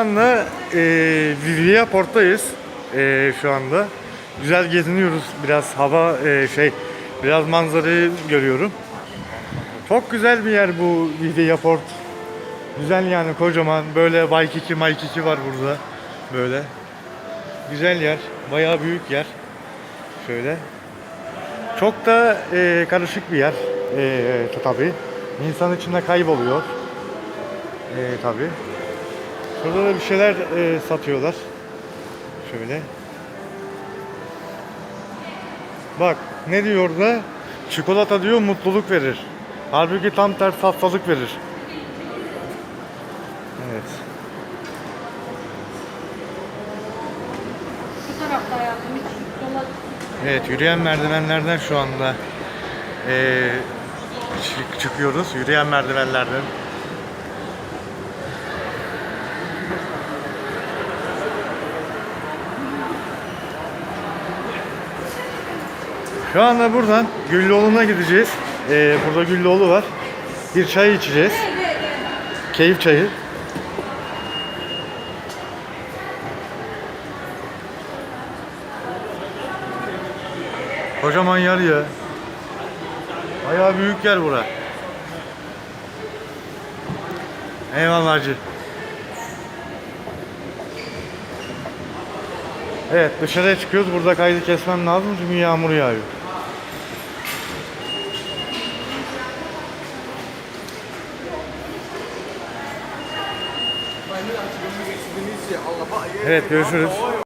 Şu anda e, Vivia Port'tayız e, şu anda. Güzel geziniyoruz. Biraz hava e, şey, biraz manzarayı görüyorum. Çok güzel bir yer bu Vivia Port. Güzel yani kocaman. Böyle Waikiki Maikiki var burada. Böyle. Güzel yer. Bayağı büyük yer. Şöyle. Çok da e, karışık bir yer. E, tabii. İnsan içinde kayboluyor. E, tabii. Şurada da bir şeyler e, satıyorlar. Şöyle. Bak ne diyor orada? Çikolata diyor mutluluk verir. Halbuki tam tersi hastalık verir. Evet. Bu tarafta hayatım hiç yola Evet yürüyen merdivenlerden şu anda e, çık- çıkıyoruz. Yürüyen merdivenlerden. Şu anda buradan Güllüoğlu'na gideceğiz. E, burada Güllüoğlu var. Bir çay içeceğiz. Keyif çayı. Kocaman yer ya. Bayağı büyük yer bura. Eyvallah hacı. Evet dışarıya çıkıyoruz. Burada kaydı kesmem lazım çünkü yağmur yağıyor. Evet görüşürüz.